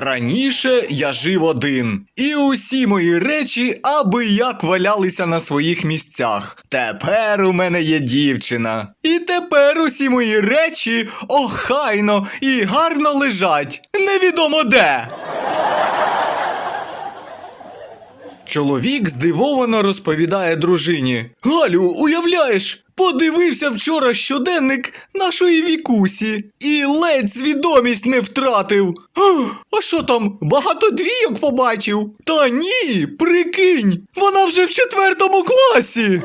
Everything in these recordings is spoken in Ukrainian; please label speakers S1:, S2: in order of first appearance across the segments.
S1: Раніше я жив один, і усі мої речі аби як валялися на своїх місцях. Тепер у мене є дівчина. І тепер усі мої речі охайно і гарно лежать. Невідомо де. Чоловік здивовано розповідає дружині. Галю, уявляєш, подивився вчора щоденник нашої вікусі і ледь свідомість не втратив. А що там, багато двійок побачив? Та ні, прикинь, вона вже в четвертому класі.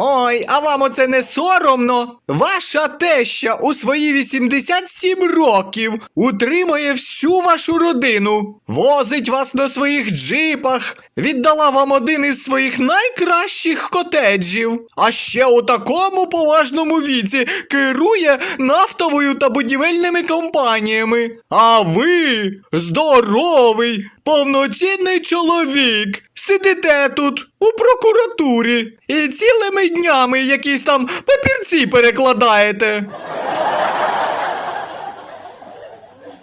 S1: Ой, а вам оце не соромно? Ваша теща у свої 87 років утримує всю вашу родину, возить вас на своїх джипах, віддала вам один із своїх найкращих котеджів, а ще у такому поважному віці керує нафтовою та будівельними компаніями. А ви здоровий, повноцінний чоловік. Сидите тут у прокуратурі і цілими днями якісь там папірці перекладаєте.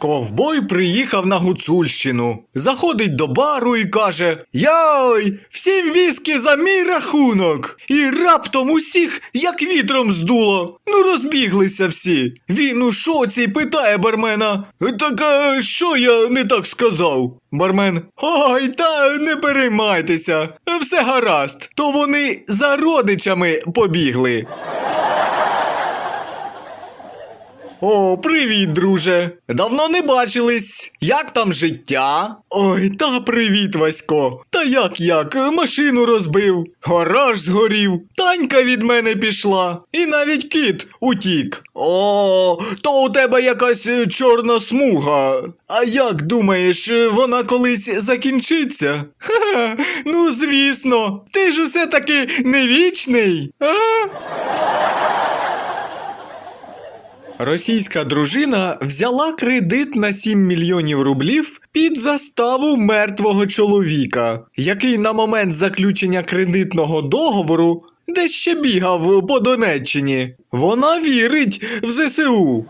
S1: Ковбой приїхав на Гуцульщину, заходить до бару і каже: Йой, всім віскі за мій рахунок. І раптом усіх як вітром здуло. Ну розбіглися всі. Він у шоці питає бармена: Так а що я не так сказав? Бармен. Ой, та не переймайтеся, все гаразд. То вони за родичами побігли. О, привіт, друже. Давно не бачились. Як там життя? Ой, та привіт, Васько. Та як як? Машину розбив, гараж згорів, танька від мене пішла, і навіть кіт утік. О, то у тебе якась е, чорна смуга. А як думаєш, е, вона колись закінчиться? Ха, ну звісно, ти ж усе таки не вічний. А? Російська дружина взяла кредит на 7 мільйонів рублів під заставу мертвого чоловіка, який на момент заключення кредитного договору де ще бігав по Донеччині. Вона вірить в ЗСУ.